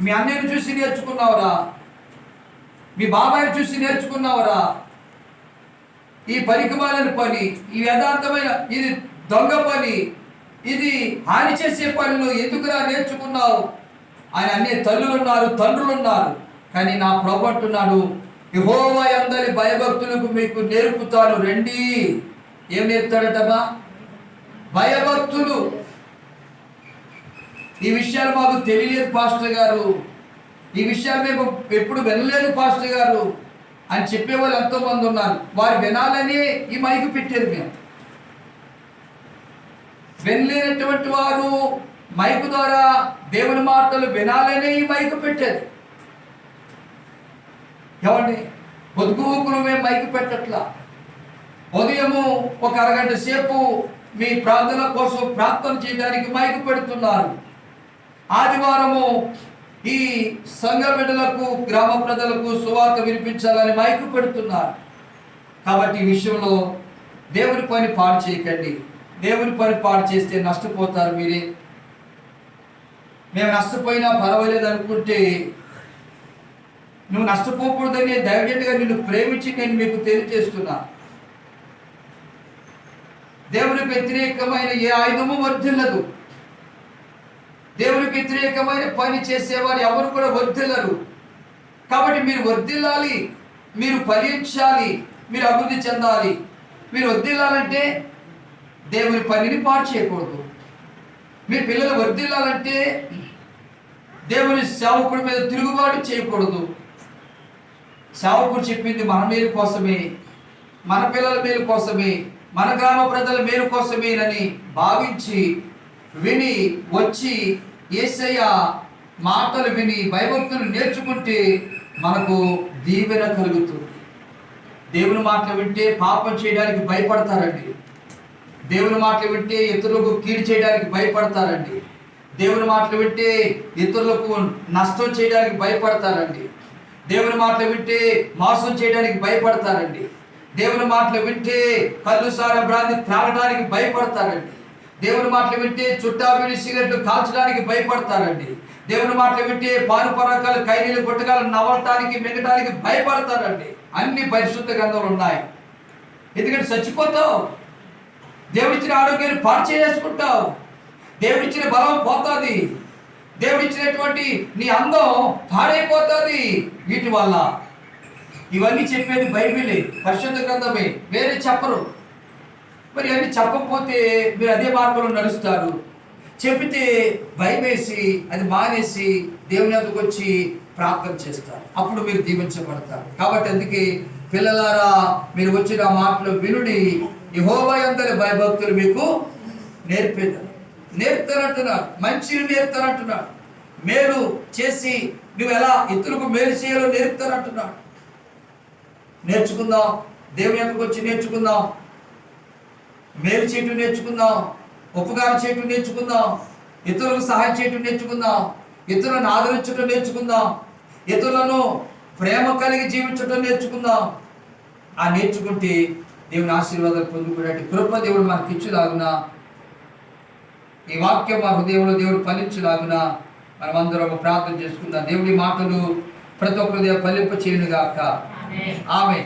మీ అన్నయ్యని చూసి నేర్చుకున్నావురా? మీ బాబాయిని చూసి నేర్చుకున్నావురా? ఈ పరికమాలని పని ఈ యథార్థమైన ఇది దొంగ పని ఇది హాని చేసే పనులు ఎందుకురా నేర్చుకున్నావు? ఆయన అన్ని తల్లులు ఉన్నారు తండ్రులు ఉన్నారు కానీ నా ప్రభు అంటున్నాడు యహోవా అందరి భయభక్తులకు మీకు నేర్పుతాను రండి. ఏం నేర్పుతాడటమా భయభక్తులు ఈ విషయాలు మాకు తెలియలేదు పాస్టర్ గారు. ఈ విషయాలు మేము ఎప్పుడు వినలేదు పాస్టర్ గారు. అని చెప్పేవాళ్ళు ఎంతోమంది ఉన్నారు. వారు వినాలని ఈ మైకు పెట్టారు మేము. వినలేనటువంటి వారు మైకు ద్వారా దేవుని మాటలు వినాలనే ఈ మైకు పెట్టారు. ఏమండి? పొద్దుగుకులు మేము మైకు పెట్టట్లా? ఉదయము ఒక అరగంట సేపు మీ ప్రార్థన కోసం ప్రార్థన చేయడానికి మైకు పెడుతున్నారు. ఆదివారము ఈ సంఘ బిడ్డలకు గ్రామ ప్రజలకు సువార్త వినిపించాలని మైకు పెడుతున్నారు. కాబట్టి ఈ విషయంలో దేవుని పని పాడు చేయకండి. దేవుని పని పాడు చేస్తే నష్టపోతారు మీరే. మేము నష్టపోయినా పర్వాలేదు అనుకుంటే నువ్వు నష్టపోకూడదని దయచేట్టుగా నిన్ను ప్రేమించి నేను మీకు తెలియజేస్తున్నా. దేవుని వ్యతిరేకమైన ఏ ఆయుధము వర్ధిల్లదు. దేవునికి వ్యతిరేకమైన పని చేసేవారు ఎవరు కూడా వర్ధిల్లరు. కాబట్టి మీరు వర్ధిల్లాలి మీరు ఫలించాలి మీరు అభివృద్ధి చెందాలి. మీరు వర్ధిల్లాలంటే దేవుని పనిని పాటు చేయకూడదు. మీ పిల్లలు వర్ధిల్లాలంటే దేవుని సేవకుడి మీద తిరుగుబాటు చేయకూడదు. సేవకుడు చెప్పింది మన మేలు కోసమే మన పిల్లల మేలు కోసమే మన గ్రామ ప్రజల మేలు కోసమేనని భావించి విని వచ్చి ఏసయ్య మాటలు విని భయభక్తులు నేర్చుకుంటే మనకు దీవెన కలుగుతుంది. దేవుని మాటలు వింటే పాపం చేయడానికి భయపడతారండి. దేవుని మాటలు వింటే ఇతరులకు కీడు చేయడానికి భయపడతారండి. దేవుని మాటలు వింటే ఇతరులకు నష్టం చేయడానికి భయపడతారండి. దేవుని మాటలు వింటే మోసం చేయడానికి భయపడతారండి. దేవుని మాటలు వింటే కళ్ళు సార భ్రాంతి త్రాగడానికి భయపడతారండి. దేవుని మాటలు వింటే చుట్టాపిడి సిగరెట్లు కాల్చడానికి భయపడతారండి దేవుని మాటలు వింటే పాలు పరకాలు ఖైదీలు గుట్టకాలు నవ్వటానికి మిగటానికి భయపడతారండి అన్ని పరిశుద్ధ గ్రంథాలు ఉన్నాయి. ఎందుకంటే చచ్చిపోతావు. దేవుడిచ్చిన ఆరోగ్యాన్ని పాడు చేసుకుంటావు. దేవుడిచ్చిన బలం పోతుంది. దేవుడిచ్చినటువంటి నీ అందం పాడైపోతుంది. వీటి వల్ల. ఇవన్నీ చెప్పేది బైబిలే పరిశుద్ధ గ్రంథమే. వేరే చెప్పరు. మరి అవి చెప్పకపోతే మీరు అదే మార్గంలో నడుస్తారు. చెబితే భయమేసి అది మానేసి దేవుని అందుకు వచ్చి ప్రార్థన చేస్తారు. అప్పుడు మీరు దీవించబడతారు. కాబట్టి అందుకే పిల్లలారా మీరు వచ్చిన మాటలు వినుడి యహోవా భయభక్తులు మీకు నేర్పేదారు. నేర్పుతానంటున్నాడు మంచిని నేర్పుతానంటున్నాడు మేలు చేసి నువ్వు ఎలా ఇతరులకు మేలు చేయాలో నేర్పుతానంటున్నాడు నేర్చుకుందాం. దేవుని ఎందుకు వచ్చి నేర్చుకుందాం. మేలు చేయటం నేర్చుకుందాం ఉపకారం చేయటం నేర్చుకుందాం ఇతరులకు సహాయం చేయటం నేర్చుకుందాం ఇతరులను ఆదరించడం నేర్చుకుందాం ఇతరులను ప్రేమ కలిగి జీవించడం నేర్చుకుందాం. ఆ నేర్చుకుంటే దేవుని ఆశీర్వాదాలు పొందుకునే కృప దేవుడు మనకి ఇచ్చులాగున ఈ వాక్యం మా హృదయంలో దేవుడు ఫలించులాగున మనమందరం ప్రార్థన చేసుకుందాం. దేవుడి మాటలు ప్రతి ఒక్కరి ఫలింప చేయనుగాక ఆమె